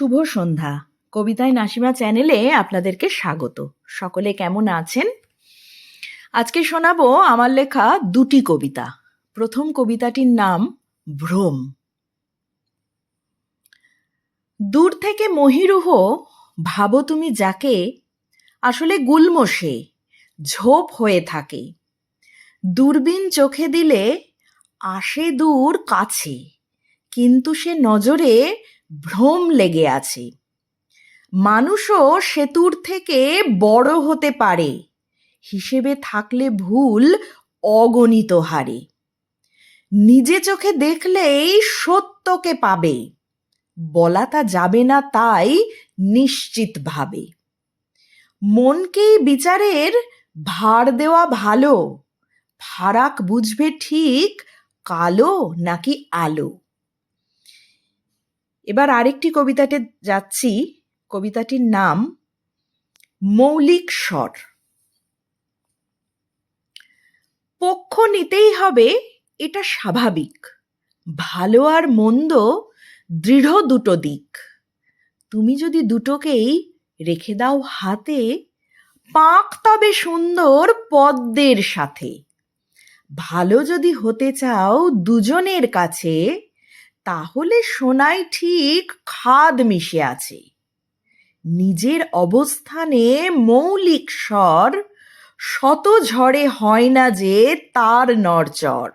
শুভ সন্ধ্যা। কবিতায় নাসিমা চ্যানেলে আপনাদেরকে স্বাগত। সকলে কেমন আছেন? আজকে শোনাবো আমার লেখা দুটি কবিতা। প্রথম কবিতাটির নাম ভ্রম। দূর থেকে মহিরুহ, ভাবো তুমি যাকে, আসলে গুলমসে ঝোপ হয়ে থাকে। দূরবীন চোখে দিলে, আসে দূর কাছে, কিন্তু সে নজরে ভ্রম লেগে আছে। মানুষও সেতুর থেকে বড় হতে পারে, হিসেবে থাকলে ভুল অগণিত হারে। নিজে চোখে দেখলেই সত্যকে পাবে, বলা তা যাবে না তাই নিশ্চিতভাবে মনকেই বিচারের ভার দেওয়া ভালো, ফারাক বুঝবে ঠিক কালো নাকি আলো। এবার আরেকটি কবিতাতে যাচ্ছি। কবিতাটির নাম, মৌলিক স্বর। পক্ষ নিতেই হবে, এটা স্বাভাবিক। ভালো আর মন্দ দৃঢ় দুটো দিক। তুমি যদি দুটোকেই রেখে দাও হাতে, পাক তবে সুন্দর পদ্মের সাথে। ভালো যদি হতে চাও দুজনের কাছে তাহলে সোনাই ঠিক খাদ মিশে আছে। নিজের অবস্থানে মৌলিক স্বর শত ঝড়ে হয় না যে তার নড়চড়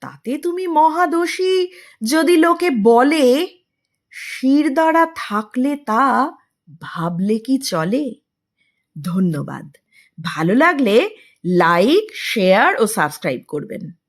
তাতে তুমি মহাদোষী, যদি লোকে বলে, শির দ্বারা থাকলে তা, ভাবলে কি চলে? ধন্যবাদ। ভালো লাগলে লাইক শেয়ার ও সাবস্ক্রাইব করবেন।